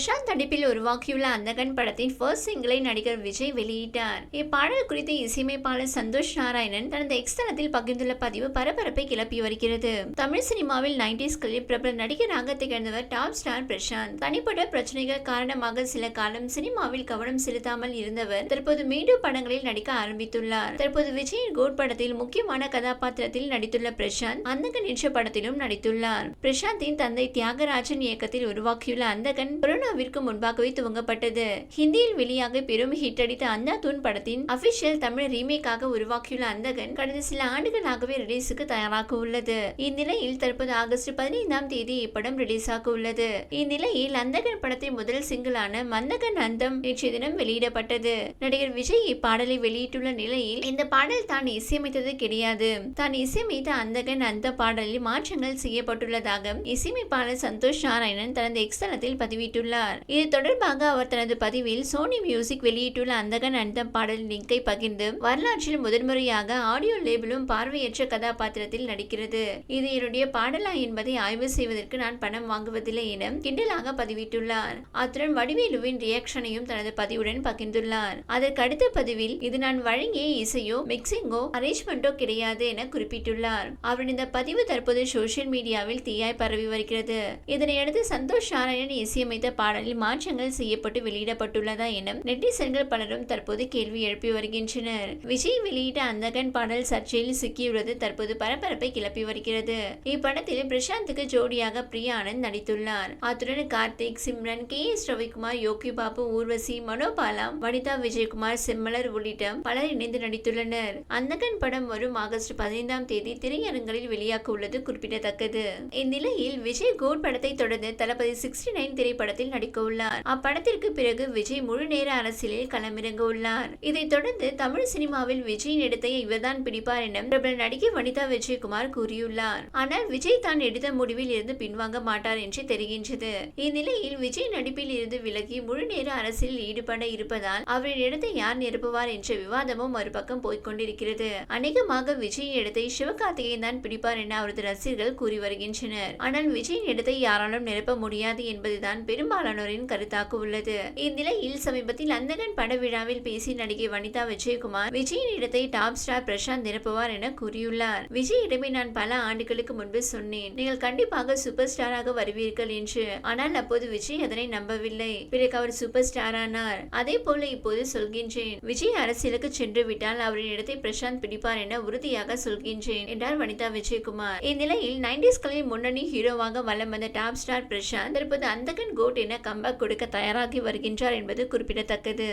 பிரசாந்த் நடிப்பில் உருவாக்கியுள்ள அந்தகன் படத்தின் ஃபர்ஸ்ட் சிங்கிளை நடிகர் விஜய் வெளியிட்டார். இப்பாடல் குறித்து இசையமைப்பாளர் சந்தோஷ் நாராயணன் தனது எக்ஸ்தலத்தில் பகிர்ந்துள்ள பதிவு பரபரப்பை கிளப்பி வருகிறது. தமிழ் சினிமாவில் நைன்டிஸ்களில் பிரபல நடிகராக திகழ்ந்தவர் டாப் ஸ்டார் பிரசாந்த். தனிப்பட்ட பிரச்சனைகள் காரணமாக சில காலம் சினிமாவில் கவனம் செலுத்தாமல் இருந்தவர் தற்போது மீண்டும் படங்களில் நடிக்க ஆரம்பித்துள்ளார். தற்போது விஜயின் கோட் படத்தில் முக்கியமான கதாபாத்திரத்தில் நடித்துள்ள பிரசாந்த் அந்தகன் என்ற படத்திலும் நடித்துள்ளார். பிரசாந்தின் தந்தை தியாகராஜன் இயக்கத்தில் உருவாக்கியுள்ள அந்தகன் கொரோனாவிற்கு முன்பாகவே துவங்கப்பட்டது. ஹிந்தியில் வெளியாக பெரும் ஹிட் அடித்த அண்ணா தூன் படத்தின் அபிஷியல் தமிழ் ரீமேக்காக உருவாக்கியுள்ள அந்தகன் கடந்த சில ஆண்டுகளாகவே ரிலீஸுக்கு தயாராக உள்ளது. இந்நிலையில் தற்போது ஆகஸ்ட் பதினைந்தாம் தேதி இப்படம் ரிலீஸ் ஆக உள்ளது. இந்நிலையில் அந்தகன் படத்தின் முதல் சிங்கிளான மந்தகன் அந்தம் நேற்றைய தினம் வெளியிடப்பட்டது. நடிகர் விஜய் இப்பாடலை வெளியிட்டுள்ள நிலையில் இந்த பாடல் தான் இசையமைத்தது கிடையாது. தான் இசையமைத்த அந்தகன் அந்த பாடலில் மாற்றங்கள் செய்யப்பட்டுள்ளதாக இசையமைப்பாளர் சந்தோஷ் நாராயணன் தனது எக்ஸ்தலத்தில் பதிவிட்டுள்ளார். இது தொடர்பாக அவர் தனது பதிவில் சோனி மியூசிக் வெளியிட்டுள்ள அந்தகன் அந்தம் பாடல் லிங்கை பகிர்ந்து வரலாற்றில் முதன்முறையாக ஆடியோ லேபிளும் பார்வையற்ற கதாபாத்திரத்தில் நடிக்கிறது. இது என்னுடைய பாடலா என்பதை ஆய்வு செய்வதற்கு நான் பணம் வாங்குவதில்லை என கிண்டலாக பதிவிட்டுள்ளார். அத்துடன் வடிவேலுவின் ரியாக்ஷனையும் தனது பதிவுடன் பகிர்ந்துள்ளார். அதற்கு அடுத்த பதிவில் இது நான் வழங்கிய இசையோ மிக்சிங்கோ அரேஞ்ச்மெண்டோ கிடையாது என குறிப்பிட்டுள்ளார். அவரின் இந்த பதிவு தற்போது சோசியல் மீடியாவில் தீயாய் பரவி வருகிறது. இதனையடுத்து சந்தோஷ் நாராயணன் இசையமைத்த பாடலில் மாற்றங்கள் செய்யப்பட்டு வெளியிடப்பட்டுள்ளதா என நெட்டிசன்கள் பலரும் தற்போது கேள்வி எழுப்பி வருகின்றனர். விஜய் வெளியிட்ட அந்தகன் பாடல் சர்ச்சையில் சிக்கியுள்ளது தற்போது பரபரப்பை கிளப்பி வருகிறது. இப்படத்தில் பிரசாந்துக்கு ஜோடியாக பிரியா ஆனந்த் நடித்துள்ளார். அத்துடன் கார்த்திக் சிம்ரன் கே எஸ் ரவிக்குமார் யோகி பாபு ஊர்வசி மனோபாலா வனிதா விஜயகுமார் செம்மலர் உள்ளிட்ட பலர் இணைந்து நடித்துள்ளனர். அந்தகன் படம் வரும் ஆகஸ்ட் பதினைந்தாம் தேதி திரையரங்களில் வெளியாக உள்ளது குறிப்பிடத்தக்கது. இந்நிலையில் விஜய் கோட் படத்தை தொடர்ந்து தளபதி சிக்ஸ்டி நைன் திரைப்படத்தில் நடிக்க உள்ளார். அப்படத்திற்கு பிறகு விஜய் முழு நேர அரசியலில் களமிறங்க உள்ளார். இதைத் தொடர்ந்து தமிழ் சினிமாவில் விஜயின் இடத்தை இவர்தான் பிடிப்பார் என பிரபல நடிகை வனிதா விஜயகுமார் கூறியுள்ளார். ஆனால் விஜய் தான் எடுத்த முடிவில் இருந்து பின்வாங்க மாட்டார் என்று தெரிகின்றது. இந்நிலையில் விஜய் நடிப்பில் இருந்து விலகி முழு நேர அரசியலில் ஈடுபட இருப்பதால் அவரின் இடத்தை யார் நிரப்புவார் என்ற விவாதமும் மறுபக்கம் போய்கொண்டிருக்கிறது அநேகமாக விஜய் இடத்தை சிவகார்த்திகேயன் தான் பிடிப்பார் என அவரது ரசிகர்கள் கூறி வருகின்றனர். ஆனால் விஜயின் இடத்தை யாராலும் நிரப்ப முடியாது என்பதுதான் பெரும்பாலும் பெரும்பாலானோரின் கருத்தாக உள்ளது. இந்நிலையில் சமீபத்தில் அந்தகன் பட விழாவில் பேசி நடிகை வனிதா விஜயகுமார் விஜயின் இடத்தை டாப் ஸ்டார் பிரசாந்த் நிரப்புவார் என கூறியுள்ளார். விஜயிடமே நான் பல ஆண்டுகளுக்கு முன்பு சொன்னேன். நீங்கள் கண்டிப்பாக சூப்பர் ஸ்டாராக வருவீர்கள் என்று. ஆனால் அப்போது விஜய் அதனை நம்பவில்லை. பிறகு அவர் சூப்பர் ஸ்டாரானார் அதே போல இப்போது சொல்கின்றேன். விஜய் அரசியலுக்கு சென்று விட்டால் அவரின் இடத்தை பிரசாந்த் பிடிப்பார் என உறுதியாக சொல்கின்றேன் என்றார் வனிதா விஜயகுமார். இந்நிலையில் நைன்டிஸ்களில் முன்னணி ஹீரோவாக வலம் வந்த டாப் ஸ்டார் பிரசாந்த் தற்போது அந்தகன் கோட் என என கம்பக் கொடுக்க தயாராகி வருகின்றார் என்பது குறிப்பிடத்தக்கது.